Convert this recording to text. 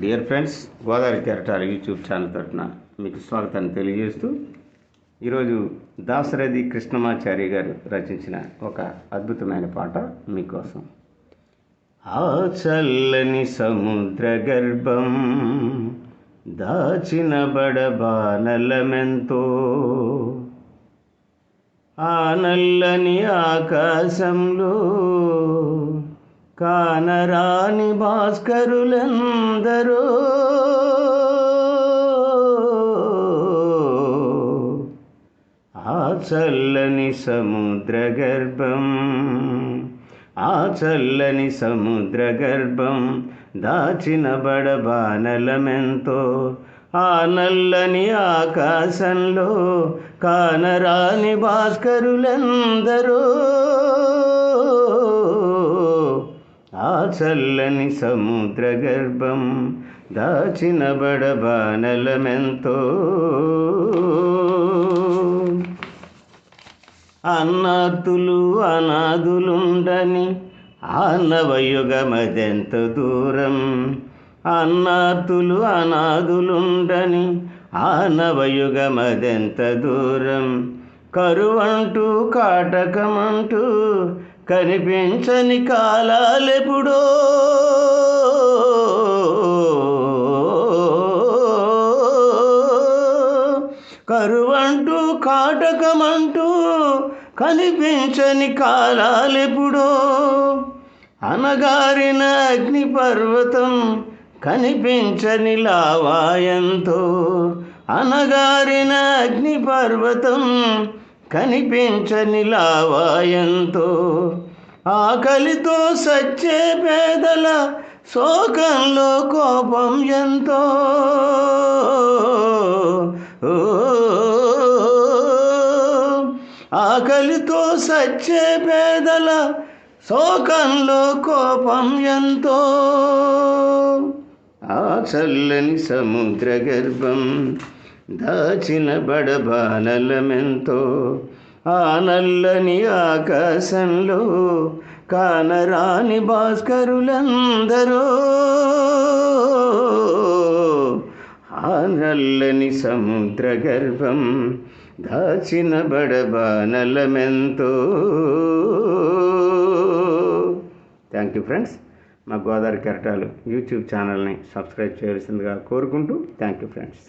Dear friends Godavari కెరటాల YouTube channel తరఫున మీకు స్వాగతాన్ని తెలియజేస్తూ ఈరోజు దాసరథి కృష్ణమాచారి గారు రచించిన ఒక అద్భుతమైన పాట మీకోసం. ఆ చల్లని సముద్ర గర్భం దాచిన బడబానలమెంతో ఆ నల్లని ఆకాశంలో కానరాని భాస్కరులందరూ? ఆ చల్లని సముద్ర గర్భం ఆ చల్లని సముద్ర గర్భం దాచిన బడబానలమెంతో ఆ నల్లని ఆకాశంలో కానరాని భాస్కరులందరూ? చల్లని సముద్ర గర్భం దాచిన బడబానలమెంతో. అన్నాతులు అనాథులుండని ఆనవయుగమదెంత దూరం. అన్నాతులు అనాథులుండని ఆనవయుగమదెంత దూరం. కరువంటూ కాటకమంటూ కనిపించని కాలాలెప్పుడో? కరువంటూ కాటకమంటూ కనిపించని కాలాలెప్పుడో? అనగారిన అగ్ని పర్వతం కనిపించని లావాయంతో అనగారిన అగ్ని పర్వతం కనిపించని లావాయంతో ఆకలితో సచ్చే పేదల శోకంలో కోపం ఎంతో. ఓ ఆకలితో సచ్చే పేదల శోకంలో కోపం ఎంతో. ఆ చల్లని సముద్ర గర్భం దాచిన బడబానలమెంతో ఆ నల్లని ఆకాశంలో కానరాని భాస్కరులందరూ ఆ నల్లని సముద్ర గర్భం దాచిన బడబానలమెంతో థ్యాంక్ యూ ఫ్రెండ్స్ మా గోదావరి కెరటాలు యూట్యూబ్ ఛానల్ని సబ్స్క్రైబ్ చేయవలసిందిగా కోరుకుంటూ థ్యాంక్ యూ ఫ్రెండ్స్